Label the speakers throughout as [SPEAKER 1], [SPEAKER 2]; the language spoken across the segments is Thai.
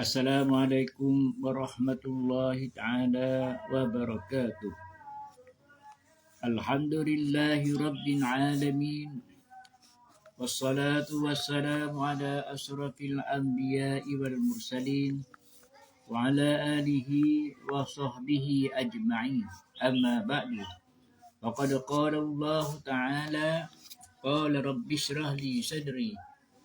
[SPEAKER 1] السلام عليكم ورحمة الله تعالى وبركاته الحمد لله رب العالمين والصلاة والسلام على أشرف الأنبياء والمرسلين وعلى آله وصحبه أجمعين أما بعد فقد قال الله تعالى قال رب اشرح لي صدري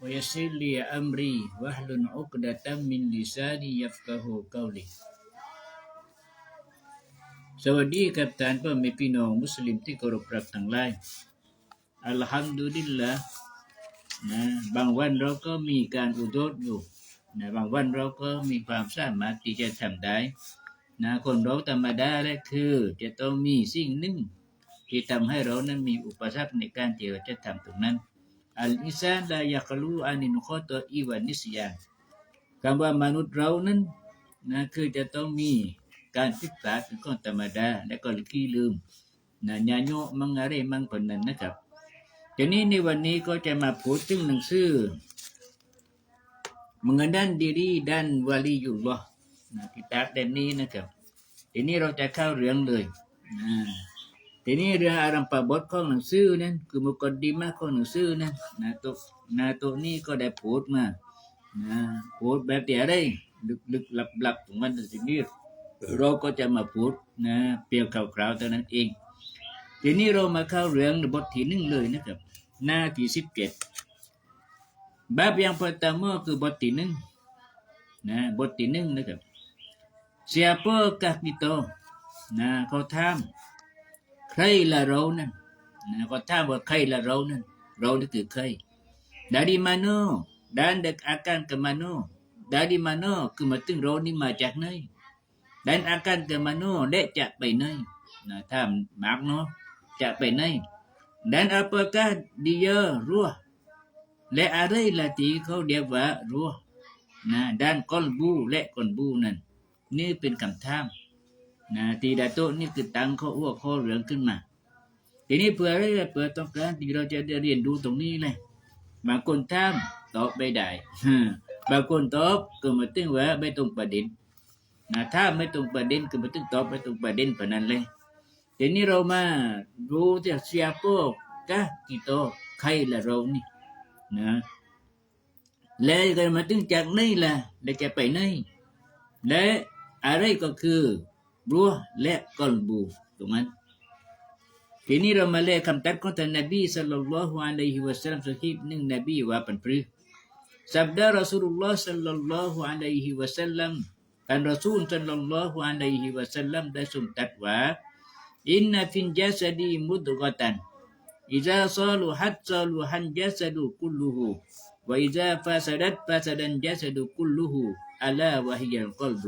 [SPEAKER 1] ويسر لي أمري واحلل عقدة من لساني يفقه قولي สวัสดีครับท่านพ่อแม่พี่น้องมุสลิมที่เคารพรักทั้งหลายอัลฮัมดุลิลละนะบางวันเราก็มีการอุโทษอยู่นะบางวันเราก็มีความสามารถที่จะทำได้นะคนเราธรรมดาแรกคือ จะต้องมีสิ่งหนึ่งที่ทำให้เรานั้นมีอุปสรรคในการที่เราจะทำตรงนั้น อัลอิซานลายกลูอานินโคตอีวานิสยานคำว่ามนุษย์เรานั้นนะคือจะต้องมีการศึกษาเป็นข้อธรรมดา และก็ขี้ลืมนะญาโยมังอะไรมังคนนั้นนะครับทีนี้ในวันนี้ก็จะมาพูดถึงหนังสือ mengenal diri dan waliullah นะกิตาบเล่มนี้นะครับทีนี้เราจะเข้าเรื่องเลยนะ ทีนี้เรืออารัมปบทของหนังสือนั้นคือมุกดดิมากของหนังสือนั้นนะตัวนะตัวนี้ก็ได้พูดมานะพูดแบบที่อะไรลึกลึกลับลับของมันทีนี้เราก็จะมาพูดนะเปรียวคร่าวๆเท่านั้นเอง ทีนี้เรามาเข้าเรื่องบทที่หนึ่งเลยนะครับ หน้าที่สิบเจ็ด Bab yang pertama ke bot tineng. Nah, bot tineng นะครับ Siapakah kita? Nah, เขาถาม ใครละเรานั่นนะเขาถาว่าใครละเรานั่นเรานี่คือใคร dari mana dan dek akan ke mana dari mana คือมาถึงเรานี่มาจากไหน dan akan ke mana และจะไปไหนนะถามมากเนาะจะไปไหน dan apakah dia ruh และอะไรละที่เขาเรียกว่ารัวนะด้านก้อนบูและก้อนบูนั่นนี่เป็นคำถาม นะตีดาโตะนี่คือตังข้ออ้วกข้อเหลืองขึ้นมา ทีนี้เพื่ออะไรเพื่อต้องการที่เราจะได้เรียนรู้ตรงนี้เลยบางคนถามตอบไม่ได้บางคนตอบก็มาตึงว่าไม่ตรงประเด็นนะถ้าไม่ตรงประเด็นก็มาตึงตอบไม่ตรงประเด็นปนั้นเลยทีนี้เรามารู้จากเสียโปกะกิโตใครละเรานี่นะและก็มาถึงจากนี่ละและจะไปไหนและอะไรก็คือ รัวและกอลบูถูกไหมทีนี้เรามาเล่คำตัดของท่านนบีสัลลัลลอฮุอะลัยฮิวะสัลลัมสกีบหนึ่งนบีว่าเป็นพรึสับดารอสูลุลลอฮ์สัลลัลลอฮุอะลัยฮิวะสัลลัมท่านรอซูลสัลลัลลอฮุอะลัยฮิวะสัลลัมได้ทรงตรัสว่าอินนัฟินจัสดีมุดกตัน إذا صلحت صلح الجسد كله وإذا فسدت فسد الجسد كله ألا وهي القلب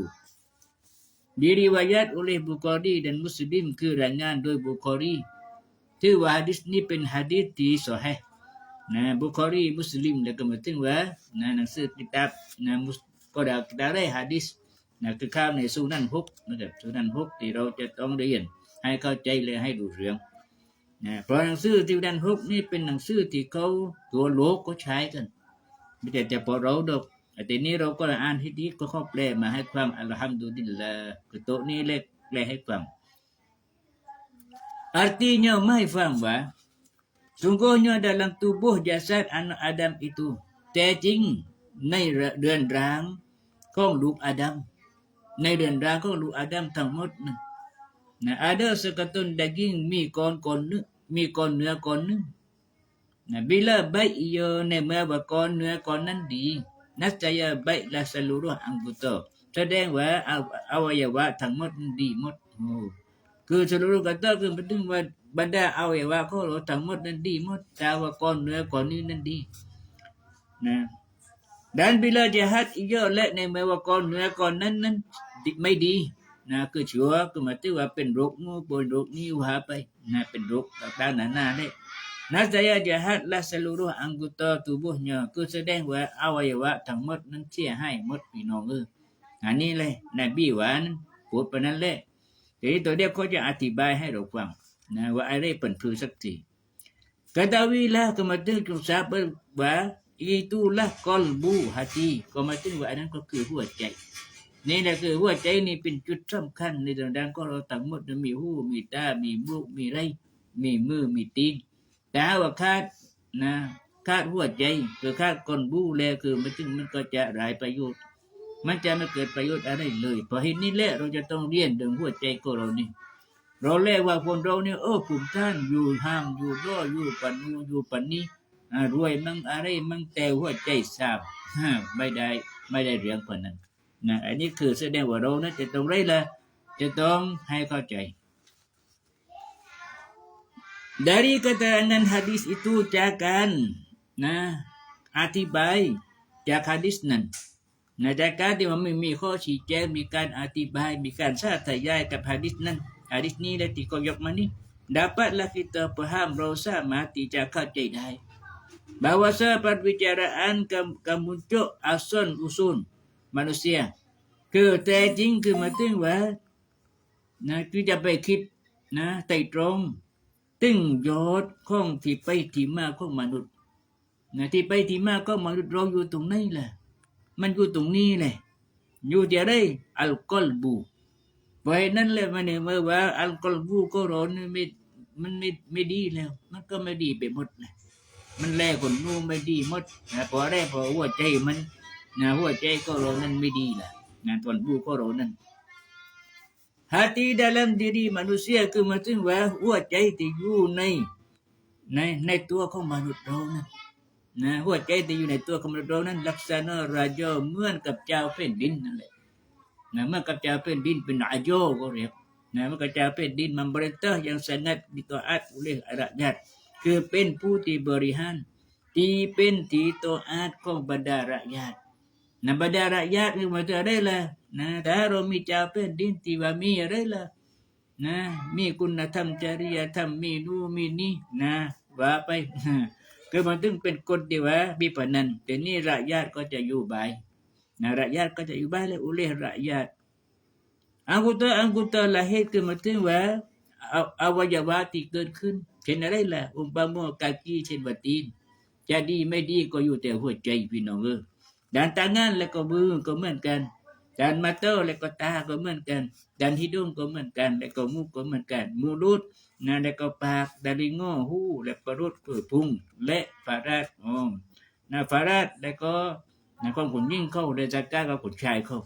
[SPEAKER 1] Diriwayat oleh Bukhari dan Muslim คือรายงานโดยบุคอรีถือว่าฮะดิษนี้เป็นฮะดิษที่สฮีห์นะบุคอรีมุสลิมแล้วก็มาถึงว่านะหนังสือกิตาบนะมุสก็ได้ได้ได้ฮะดิษนะคือข้าวในสุนันฮุกนะครับสุนันฮุกที่เราจะต้องเรียนให้เข้าใจเลยให้ดูเรื่องนะเพราะหนังสือที่ดันฮุกนี่เป็นหนังสือที่เขาตัวโลกก็ใช้กันไม่แต่แต่พอเราดอก แต่นี้เราก็อ่านที่นี้ก็ข้าแปลมาให้ความอัลฮัมดุลิลลาห์คือโต๊ะนี้เล็กแปลให้ฟัง artinya ไม่ฟังว่า sungguhnya dalam tubuh jasad anak Adam itu แต่จริงในเดือนร่างของลูกอาดัมในเดือนร่างของลูกอาดัมทั้งหมดนะ Nah, ada sekatun daging mi kon kon nu, mi kon นื้อ kon nu. Nah, bila baik ia nema wa kon เนื้อ kon นั้นดี nascaya baiklah seluruh anggota แสดงว่าออวัยวะทั้งหมดดีหมดโอ้คือ seluruh kata คือหมายถึงว่าบรรดาอวัยวะของเราทั้งหมดนั้นดีหมดแต่ว่าก้อนเนื้อก้อนนี้นั้นดีนะ dan bila jahat ia และในเมื่อว่าก้อนเนื้อก้อนนั้นนั้นไม่ดีนะคือชัวคือหมายถึงว่าเป็นโรคงูป่วยโรคนี้วหาไปนะเป็นโรคต่างๆนานาเลย นะ saya jahatlah seluruh anggota tubuhnya คือแสดงว่าอวัยวะทั้งหมดนั้นเสียให้หมดพี่น้องเอออันนี้เลยนบีว่านั้นพูดไปนั้นแหละทีนี้ตัวเดียวเขาจะอธิบายให้เราฟังนะว่าอะไรเป็นคือสักที Ketahuilah kematian sahabat bah itulah qalbu hati ก็มายถึงว่าอันนั้นก็คือหัวใจ นี่แหละคือหัวใจนี่เป็นจุดสำคัญในทางด้านของเราทั้งหมดมีหูมีตา มีบุกมีไร มีมือ มีตีน แต่ว่าขาดนะขาดหัวใจคือขาดก้นบูแลคือมันจึงมันก็จะไร้ประโยชน์ มันจะไม่เกิดประโยชน์อะไรเลยเพราะเหตุนี้แหละเราจะต้องเรียนเรื่องหัวใจของเรานี่เราเรียกว่าคนเราเนี่ยเออภูมิท่านอยู่ห้ามอยู่ร่ออยู่ปันอยู่อยู่ปันนี้รวยมั่งอะไรมั่งแต่หัวใจสาบไม่ได้ไม่ได้เรื่องคนนั้นนะอันนี้คือแสดงว่าเรานะจะต้องไรละจะต้องให้เข้าใจ dari keterangan hadis itu jangan nah อธิบายจากฮะดิษนั้นนะจากการที่มันไม่มีข้อชี้แจงมีการอธิบายมีการสาธยายกับฮะดิษนั้นฮะดิษนี้และที่ก็ยกมานี่ dapatlah kita faham เราสามารถที่จะเข้าใจได้ bahwa perbicaraan kam- kemuncul asal usul manusia คือแต่จริงคือมาถึงว่านะคือจะไปคิดนะไต่ตรง ตึ้งยอดข้องที่ไปที่มาของมนุษย์นะที่ไปที่มาของมนุษย์เราอยู่ตรงไหนล่ะ มันอยู่ตรงนี้แหละอยู่ที่อะไรอัลกอลบูเพราะนั้นเลยมันเนี่ยเมื่อว่า อัลกอลบูก็ร้อนไม่มันไม่ไม่ดีแล้ว มันก็ไม่ดีไปหมดเลยมันแลคนนู้นไม่ดีหมดนะพอแรกพอหัวใจมันนะหัวใจก็เรานั้นไม่ดีล่ะนะตอนบูก็เรานั้น hati dalam diri manusia คือหมายถึงว่าหัวใจที่อยู่ในในในตัวของมนุษย์เรานั้นนะหัวใจที่อยู่ในตัวของมนุษย์เรานั้นลักษณะราจาเหมือนกับเจ้าแผ่นดินนั่นแหละนะเมื่อกับเจ้าแผ่นดินเป็นอาโยก็เรียกนะเมื่อกับเจ้าแผ่นดินมันบริเตอร์ yang sangat ditaat oleh rakyat คือเป็นผู้ที่บริหารที่เป็นที่โตอาตของบรรดาราญาต นะบรรดาราญาติคือมายถึงอะไรล่ะนะถ้าเรามีเจ้าเป็นดินที่ว่ามีอะไรละนะมีคุณธรรมจริยธรรมมีนู่นมีนี่นะว่าไปคือมันถึงเป็นกฎที่ว่ามีปนันแต่นี่ราญาติก็จะอยู่บายนะราญาติก็จะอยู่บายและอุเลราญาติ anggota anggota lahir คือมายถึงว่าเอาอวัยวะที่เกิดขึ้นเช่นอะไรล่ะอุปมากากีเช่นวัตีนจะดีไม่ดีก็อยู่แต่หัวใจพี่น้องเออ ด้านตางานและก็มือก็เหมือนกันด้านมาเตอร์และก็ตาก็เหมือนกันด้านที่ดวงก็เหมือนกัน และก็มูกก็เหมือนกันมูรุดนะและก็ปากดาริงโง่หูและก็รุดเปือพุงและฟาราดอ๋อนะฟาราดและก็นะของคนยิ่งเข้าและจากก้าก็คนชายเข้า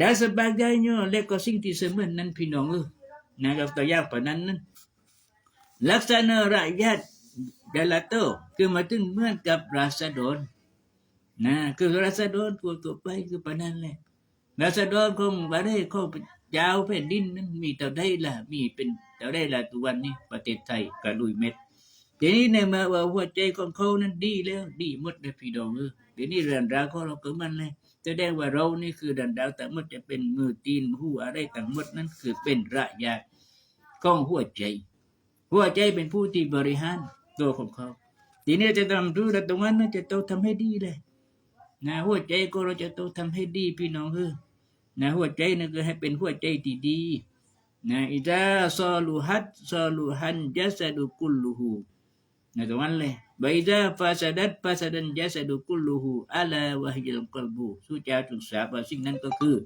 [SPEAKER 1] dan sebagainya และก็สิ่งที่เสมือนนั้นพี่น้องเออนะครับตัวอย่างปานั้นนั้นลักษณะราญาติเดลาโตคือมาถึงเหมือนกับราษฎร นะคือราษฎรตัวตัวไปคือปานนั้นแหละราษฎรของบาได้ของยาวแผ่นดินนั้นมีเท่าใดล่ะ มีเป็นเท่าใดล่ะตัววันนี้ประเทศไทยกระดุยเม็ดทีนี้ในมื่อว่าหัวใจของเขานั้นดีแล้วดีหมดเลยพี่น้องเออทีนี้เรื่องราวของเราก็มันเลยแสดงว่าเรานี่คือดันดาวแต่หมดจะเป็นมือตีนหูอะไรต่างหมดนั้นคือเป็นระยะของหัวใจ หัวใจเป็นผู้ที่บริหารตัวของเขา ทีนี้จะทำรู้แต่ตรงนั้นนะจะต้องทำให้ดีเลย นะหัวใจก็เราจะต้องทำให้ดีพี่น้องเออนะหัวใจนั่นคือให้เป็นหัวใจที่ดีนะอิจาซอลูฮัดซอลูฮันจัสดุกุลลูฮูนะตรงนั้นเลยบอิจาฟาสดัดฟาสดันจัสดุกุลลูฮูอัลาวะฮิลกอลบูสุจาศึกษาว่าสิ่งนั้นก็คือ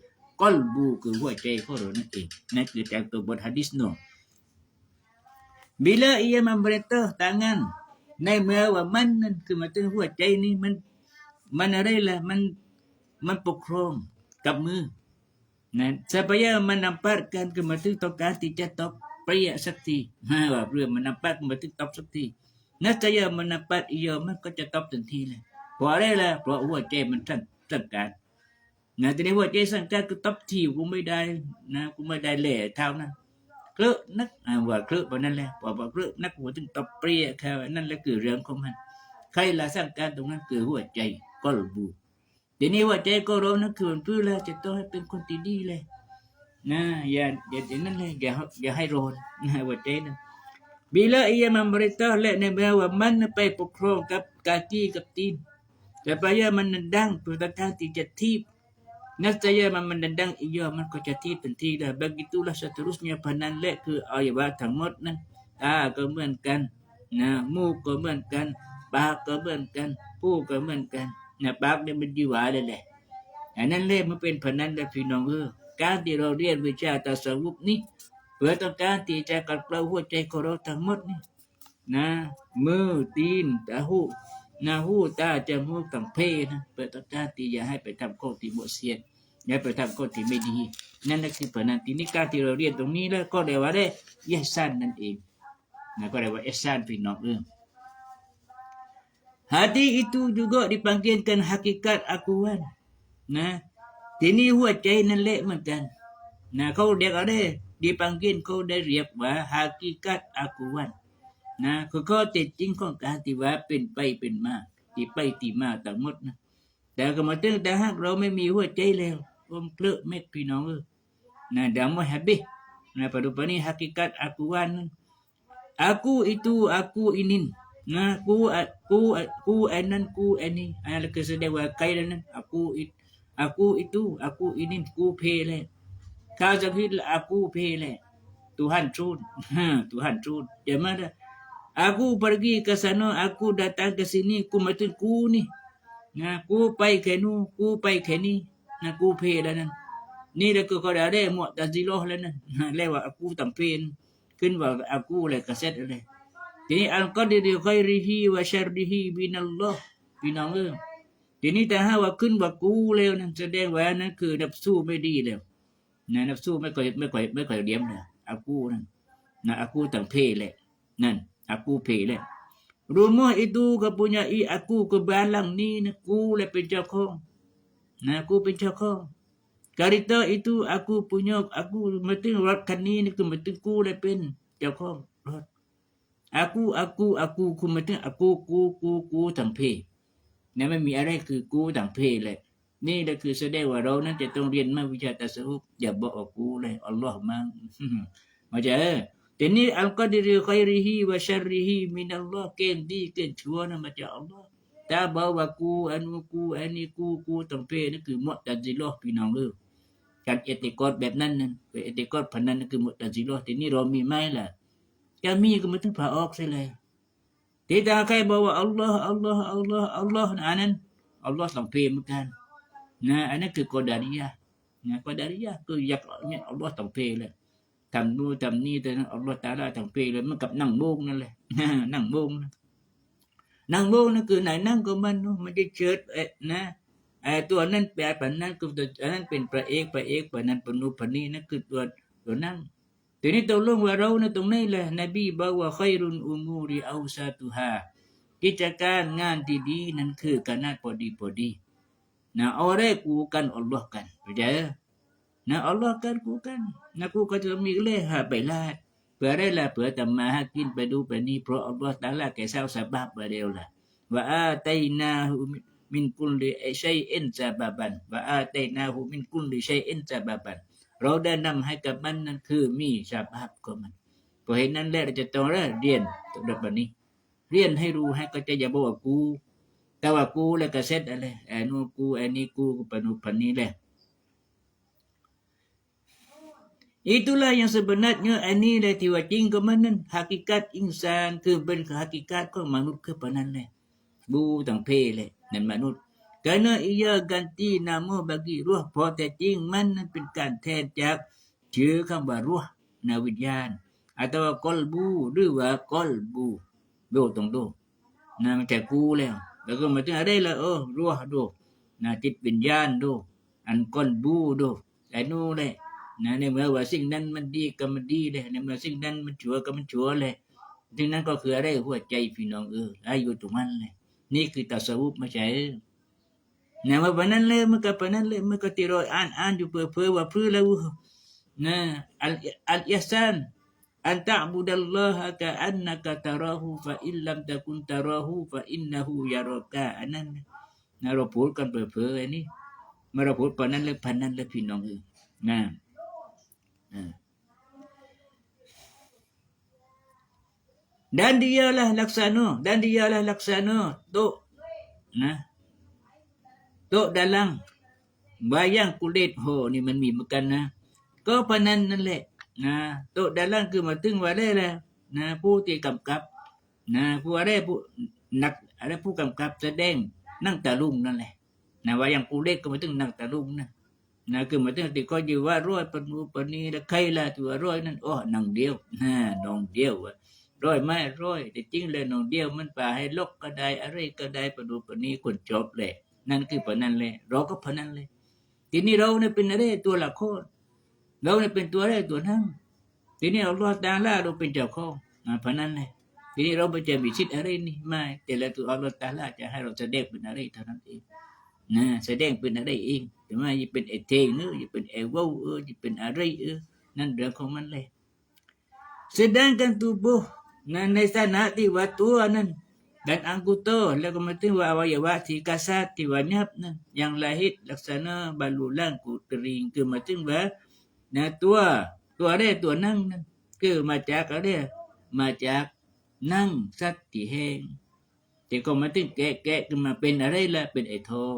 [SPEAKER 1] กอลบูคือหัวใจของเรานั่นเองนั่นคือจากตัวบทฮะดิษโน Bila ia memerintah tangan ในเมื่อว่ามันนั่นคือห มันอะไรล่ะมันมันปกครองกับมือนะ supaya menempatkan คือหมายถึงต้องการที่จะตบเปรี้ยสักทีมาว่าเรื่องมันนำปัดมาถึงตบสักทีนะจะยามันนำปัดอีโยมันก็จะตบทันทีเลยเพราะอะไรล่ะเพราะหัวใจมันสั่งสั่งการนะทีนี้หัวใจสั่งการก็ตบทีกูไม่ได้นะกูไม่ได้แหล่เท่านั้นเคลือนักอ่าว่าเคลือะเพราะนั่นแหละพอว่าเคลือนักหัวถึงตบเปรี้ยแค่นั่นแหละคือเรื่องของมันใครละสร้างการตรงนั้นคือหัวใจ ก็บูทีนี้หัวใจก็รู้นนะคือมันเพื่อแล้วจะต้องให้เป็นคนที่ดีเลยนะอย่าอย่าอย่างนั้นเลยอย่าอย่าให้โรนนะหัวใจนั้น bila ia memerintah lek ne bahawa man ไปปกครองกับกากีกับตีน supaya menendang perkataan tidak tip Nescaya memandang ia man ko jati tentu dah begitulah seterusnya panan lek คืออวัยวะทั้งหมดนั้นตาก็เหมือนกันนะมูกก็เหมือนกันปากก็เหมือนกันพูดก็เหมือนกัน นะปากเนี่ยมันจีวาเลยแหละอันนั้นเลยมันเป็นพนันและพี่น้องเออการที่เราเรียนวิชาตัสวุปนี้เพื่อต้องการที่จะกัดเกลาหัวใจของเราทั้งหมดนี่นะมือตีนตาหูนะหูตาจมูกต่างเพนะเพื่อต้องการที่จะให้ไปทำข้อที่บวเสียนอย่าไปทำข้อที่ไม่ดี นั่นแหละคือพนันทีนี้การที่เราเรียนตรงนี้แล้วก็เรียกว่าได้ยะสันนั่นเองนะก็เรียกว่าเอสันพี่น้องเออ Hati itu juga dipanggilkan hakikat akuan. Nah, ini หัวใจนั่นแหละเหมือนกันนะเขาเรียกอะไรดิปังกินเขาได้เรียกว่าฮากิกัตอากุวันนะคือข้อเท็จจริงของการที่ว่าเป็นไปเป็นมาที่ไปที่มาทั้งหมดนะแต่ก็มาถึงแต่หากเราไม่มีหัวใจแล้วรวมเคลือเม็ดพี่น้องเออนะดี๋ยวมา habis nah pada ni hakikat akuan aku itu aku itu aku inin itu aku ini ku pele kau jadi aku pele Tuhan trun Tuhan trun ya mana aku pergi ke sana aku datang ke sini ku mati ku ni nah ku pai ke nu ku pai ke ni nah ku pele nan นี่แหละคือเขาได้หมดตัดซิโลแล้วนั่นเรียกว่าอากูตังเพนขึ้นว่าอากูอะไรกระเซ็ตอะไร ทีนี้อัลกอดีดีไคริฮีวะชารดิฮีบินัลลอฮ์พี่น้องเออทีนี้แต่ถ้าว่าขึ้นว่ากูแล้วนั่นแสดงว่านั่นคือนับสู้ไม่ดีแล้วนะนับสู้ไม่ค่อยไม่ค่อยไม่ค่อยเลี้ยมเลยอากูนั่นนะอากูตังเพเลยนั่นอากูเพเลย Rumah itu kepunyai aku ke balang ni, aku lah pencakom. Nah, aku pencakom. Kereta itu aku punya aku mesti รถคันนี้นี่คือมติกูเลยเป็นเจ้าของ aku คือมติ aku กูกูกูทั้งเพเนี่ยไม่มีอะไรคือกูทั้งเพเลย นี่แหละคือแสดงว่าเรานั้นจะต้องเรียนมาวิชาตัสวุปอย่าบอกว่ากูเลยอัลลอฮ์มั่งมาเจอทีนี้อัลกอดิริไคริฮีวะชัริฮีมินัลลอฮ์เกณฑ์ดีเกณฑ์ชั่วนะมาจากอัลลอฮ์ถ้าบอกว่ากูอันกูอันนี้กูกูทั้งเพนั่นคือมุตตัซิลอฮ์พี่น้องเอ้ยการเอติกอดแบบนั้นนั่นเป็นเอติกอดพันนั้นนั่นคือมุตตัซิโลทีนี้เรามีไหมล่ะ จะมีก็ไม่ต้องผ่าออกเสียเลยที่ตาใครบอกว่าอัลลอฮ์อัลลอฮ์อัลลอฮ์อัลลอฮ์อันนั้นอัลลอฮ์ต้องเพลเหมือนกันนะอันนั้นคือกอดาริยะนะกอดาริยะคืออยากเนี่ยอัลลอฮ์ต้องเพลเลยทำนู่นทำนี่แต่อัลลอฮ์ตาลาต้องเพลเลยมันกับนั่งโมงนั่นแหละนั่งโมงนั่งโมงนั่นคือไหนนั่งก็มันมันจะเชิดเอ๊ะนะไอ้ตัวนั้นแปลปันนั้นคือตัวนั้นเป็นพระเอกพระเอกปนนั้นปนุปนีนั่นคือตัวตัวนั้น ทีนี้ตัวลงว่าเราในตรงนี้แหละนบีบอกว่าไครุนอุมูริเอาซาตุฮากิจการงานที่ดีนั้นคือการนัดพอดีพอดีนะเอาอะไรกูกันอัลลอฮ์กันเข้าใจนะอัลลอฮ์กันกูกันนะกูก็จะมีเล่หาไปลาดเพื่อได้ละเพื่อทำมาหากินไปดูไปนี่เพราะอัลลอฮ์ตาลาแก่เศร้าสบายไปเดียวละว่าอาตัยนาหู min kulli syai'in sababan ว่าอาตัยนาหูมินกุลลิชัยอินซาบบัน เราได้นำให้กับมันนั้นคือมีสาบาบของมันเพราะเหตุนั้นแหละเราจะต้องเรียนตรงบบนี้ เรียนให้รู้ให้ก็จะอย่าบอกว่ากู แต่ว่ากูแล้วก็เสร็จอะไรไอ้นู่กูไอ้นี่กูปนุพันนี้แหละ Itulah yang sebenarnya ini lah tiwa jing ke mana hakikat insan ke ben hakikat ko manut ke panan le bu tang pe le nan manut kerana ia ganti nama bagi ruh เพราะแต่จริงมันนั้นเป็นการแทนจากชื่อคำว่า ruh นาวิญญาณ atau กอลบูหรือว่ากอลบูดูตรงดูนะมันแต่กูแล้ว แล้วก็มาถึงอะไรละเออรัวดูนะจิตวิญญาณดู อันกอลบูดูไอ้นู่นเลยนะในเมื่อว่าสิ่งนั้นมันดีก็มันดีเลยในเมื่อสิ่งนั้นมันชั่วก็มันชั่วเลยสิ่งนั้นก็คืออะไรหัวใจพี่น้องเอออายุตรงนั้นเลยนี่คือตัสวุปไม่ใช่ นะว่าวันนั้นเลยมันก็ปนนั้นเลยมันก็ติรอยอ่านอ่านอยู่เพื่อเพื่อว่าเพื่อแล้วนะอัลอัลอิฮซาน an ta'budallaha ka'annaka tarahu fa in lam takun tarahu fa innahu yaraka อันนั้นนะเราพูดกันเผลอๆอันนี้เมื่อเราพูดปานนั้นเลยพันนั้นเลยพี่น้องเออนะนะ dan dialah laksana dan dialah laksana tok nah tok dalang bayang kulit ho ni มันมีเหมือนกันนะก็พนันนั่นแหละนะโต๊ะด้าล่างคือมาตึงว่าได้แล้วนะผู้ที่กำกับนะผู้อะไรผู้นักอะไรผู้กำกับแสดงนั่งตะลุงนั่นแหละนะว่าย่างกูเล็กก็มาถึงนั่งตะลุงนะนะคือมาถึงที่ก็อยู่ว่าร้อยปนูปนีแล้วใครละตัวร้อยนั่นโอ้นางเดียวนะนองเดียวอะร้อยไม่ร้อยแต่จริงเลยนองเดียวมันป่าให้ลกก็ได้อะไรก็ได้ปนูปนีคนจบเลย นั่นคือปนันเลย เราก็พนันเลย ทีนี้เราเนี่ยเป็นอะไรตัวละครเราเนี่ยเป็นตัวอะไรตัวนั่งทีนี้เราลอดตาล่าเราเป็นเจ้าของอ่าพนันเลยทีนี้เราไม่จะมีสิทธิอะไรนี่ไม่ แต่ละตัวอัลลอฮฺตาลาจะให้เราแสดงเป็นอะไรเท่านั้นเองนะแสดงเป็นอะไรเองแต่ว่าจะเป็นไอเทงเนอจะเป็นไอเว้าเออจะเป็นอะไรเออนั่นเรื่องของมันเลย sedangkan tubuh nah, ในสถานะที่ว่าตัวนั้น dan anggota แล้วก็มาถึงว่าอวัยวะที่กษัตริย์ที่ว่ายับนั้น yang lahir ลักษณะบรรลุล่างกุตริงคือมาถึงว่านะตัวตัวได้ตัวนั่งนั้นคือมาจากอะไรมาจากนั่งสัตว์ที่แห้งแต่ก็มาถึงแกะแกะขึ้นมาเป็นอะไรล่ะเป็นไอ้ทอง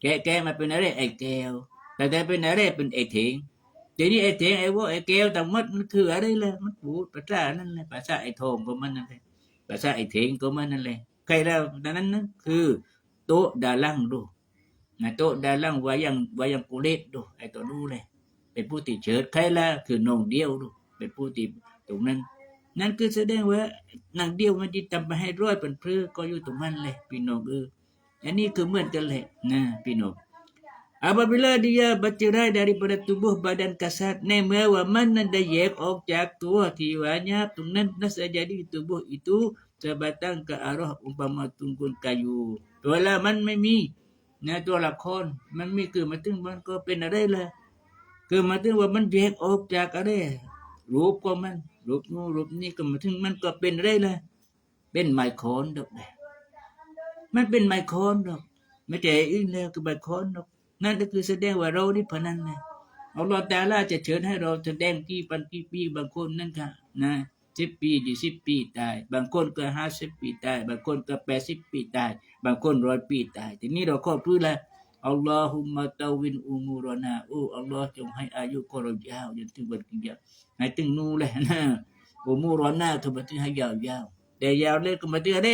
[SPEAKER 1] แกะแกะมาเป็นอะไรไอ้แก้วแต่แต่เป็นอะไรเป็นไอ้เถงทีนี้ไอ้เถียงไอ้ว่าไอ้แก้วต่างมัดมันคืออะไรล่ะมันพูดภาษานั่นแหละภาษาไอ้ทองของมันนั่นแหละ ภาษาไอ้เถียงของมันนั่นแหละใครแล้วดังนั้นนั่นคือ โต๊ะดาลังดูนะโต๊ะดาลังวายังวายังกุเลตดูไอตัวดูเลยเป็นผู้ติดเชื้อใครแล้วคือนองเดียวดูเป็นผู้ติดตรงนั้น นั่นคือแสดงว่านางเดียวมันจะทำไปให้ร้อยเป็นเพื่อก็อยู่ตรงนั้นเลยพี่น้องเอออันนี้คือเหมือนกันแหละนะพี่น้อง Apabila dia bercerai daripada tubuh badan kasat Ni wa mana dia yak ok jak tua tiwanya Tungnan nasa jadi tubuh itu Sebatang ke arah umpama tunggul kayu ตัวละมันไม่มีนะตัวละครมันมีคือมาถึงมันก็เป็นอะไรล่ะคือมาถึงว่ามันแยกออกจากอะไรรูปก็มันรูปนู้นรูปนี้ก็มาถึงมันก็เป็นอะไรล่ะเป็นไมโครนดอกเลยมันเป็นไมโครนดอกไม่ใช่อื่นแล้วคือไมโครนดอก นั่นก็คือแสดงว่าเรานี่พนันนะอัลลอฮฺตาลาจะเชิญให้เราแสดงกี่ปันกี่ปีบางคนนั่นค่ะนะสิบปียี่สิบปีตาย บางคนก็ห้าสิบปีตาย บางคนก็แปดสิบปีตาย บางคนร้อยปีตาย ทีนี้เราก็พูดละอัลลอฮุมะตาวินอุมูรนาโอ้อัลลอฮ์จงให้อายุของเรายาวจนถึงวันกิยาให้ถึงนู่นเลยนะอุมูรนาคือมถึงให้ยาวๆแต่ยาวเลยก็มาถึงอะไร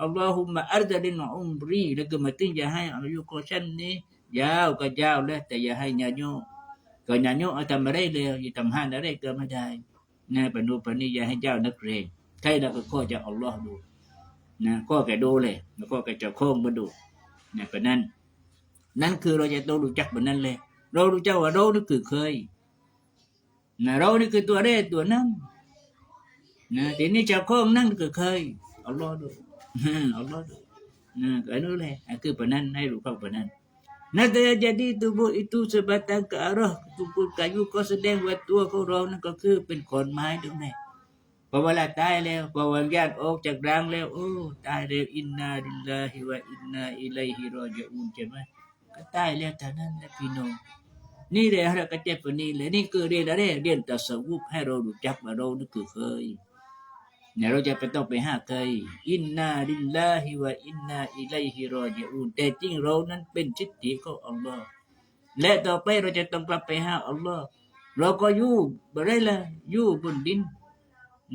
[SPEAKER 1] อัลลอฮุมะอัลดะลินอุมรีแล้วก็มาถึงจะให้อายุของฉันนี้ ยาวก็ยาวแล้ว แต่อย่าให้ญาโยก็ญาโยเอาทำอะไรเลยอย่าทำห้านอะไรก็ไม่ได้นะปนุปนิอย่าให้เจ้านักเรงใครเราก็ข้อจะอัลลอฮ์ดูนะข้อแกดูเลยแล้วก็แกจะโค้งมาดูนะเพราะนั้น นั่นคือเราจะต้องรู้จักแบบนั้นเลย เรารู้จักว่าเรานี่คือเคยนะเรานี่คือตัวแรกตัวนั่งนะทีนี้จ้าของนั่งคือเคยอัลลอฮ์ดูอัลลอฮ์ดูนะก็นั่นแหละคือแบบนั้นให้รู้เข้าแบบนั้น Nanti jadi tubuh itu sebatang ke arah tubuh kayu ก็แสดงว่าตัวของเรานั่นก็คือเป็นขอนไม้ตรงนี้พอเวลาตายแล้วพอวิญญาณออกจากร่างแล้ว โอ้ตายแล้วอินนาลิลลาฮิวะอินนาอิลัยฮิรอญิอูนใช่ไหมก็ตายแล้วเท่านั้นแหละพี่น้องนี่เลยเราก็เจ็บวันนี้เลยนี่คือเรียนอะไรเรียนตัสวุปให้เรารู้จักว่าเรานี่คือเคย เนี่ยเราจะไปต้องไปหาเคยอินนาลิลลาฮิวะอินนาอิลัยฮิรอญิอูนแต่จริงเรานั้นเป็นสิทธิของอัลลอฮ์และต่อไปเราจะต้องกลับไปหาอัลลอฮ์เราก็อยู่บไรล่ะอยู่บนดิน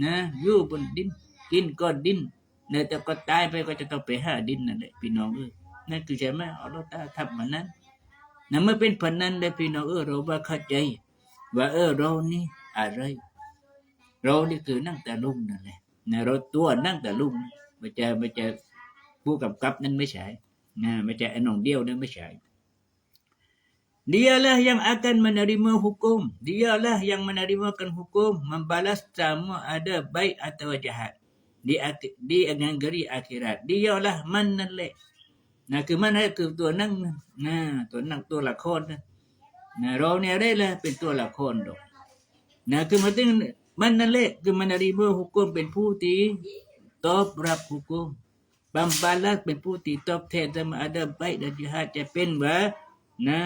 [SPEAKER 1] นะอยู่บนดิน กินก็ดินเนี่ยแต่ก็ตายไปก็จะต้องไปหาดินนั่นแหละพี่น้องเออนั่นคือใช่ไหมอัลลอฮ์ตาทำมันนั้นนั่นไม่เป็นพันนั้นเลยพี่น้องเออเราว่าเข้าใจ ว่าเออเรานี่อะไร เรานี่คือนั่งแต่ลุงนั่นแหละ นะเราตัวนั่งแต่ลุงไม่ใช่ไม่ใช่ผู้กำกับนั้นไม่ใช่นะไม่ใช่ไอ้น้องเดียวนั้นไม่ใช่ Dialah yang akan menerima hukum. Dialah yang menerimakan hukum. Membalas sama ada baik atau jahat. Di, di negeri akhirat. Dialah manalik. นะคือมันนั่นคือตัวนั่งนะนะตัวนั่งตั วละครนะนะเราเนี่ยได้ละเป็นตัวละครดอกนะคือมาถึงมันนั่นแหละคือมันรีเบอร์ฮุกมเป็นผู้ที่ตอบรับฮุกมบัมบาลัสเป็นผู้ที่ตอบแทน sama ada baik dan jahat จะเป็นว่านะ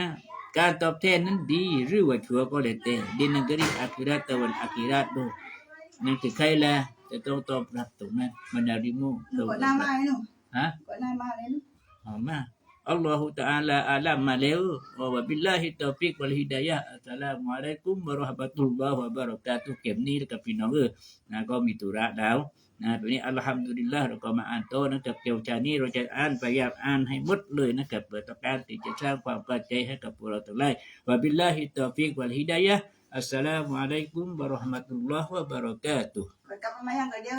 [SPEAKER 1] การตอบแทนนั้นดีหรือว่าชั่วก็แล้วแต่ di negeri akhirat ตะวันอาคิรัตดูนั่นคือใครละจะต้องตอบรับตรงนั้นมันรีโม
[SPEAKER 2] Kau nama ai tu?
[SPEAKER 1] ฮะ
[SPEAKER 2] Kau nama ai tu?
[SPEAKER 1] เอามา อัลลอฮฺตะอาลาอาลัมมาแล้ววะบิลลาฮิตอฟิกวัลฮิดายะอัสสลามุอะลัยกุมวะเราะห์มะตุลลอฮ์วะบะเราะกาตุเก็บนี้แล้วกับพี่น้องเออนะก็มีธุระแล้วนะตัวนี้อัลฮัมดุลิลลาห์เราก็มาอ่านโตนะครับเกี่ยวกับนี้เราจะอ่านพยายามอ่านให้หมดเลยนะครับเพื่อต้องการที่จะสร้างความเข้าใจให้กับพวกเราทั้งหลายวะบิลลาฮิตอฟิกวัลฮิดายะอัสสลามุอะลัยกุมวะเราะห์มะตุลลอฮ์วะบะเราะกาตุ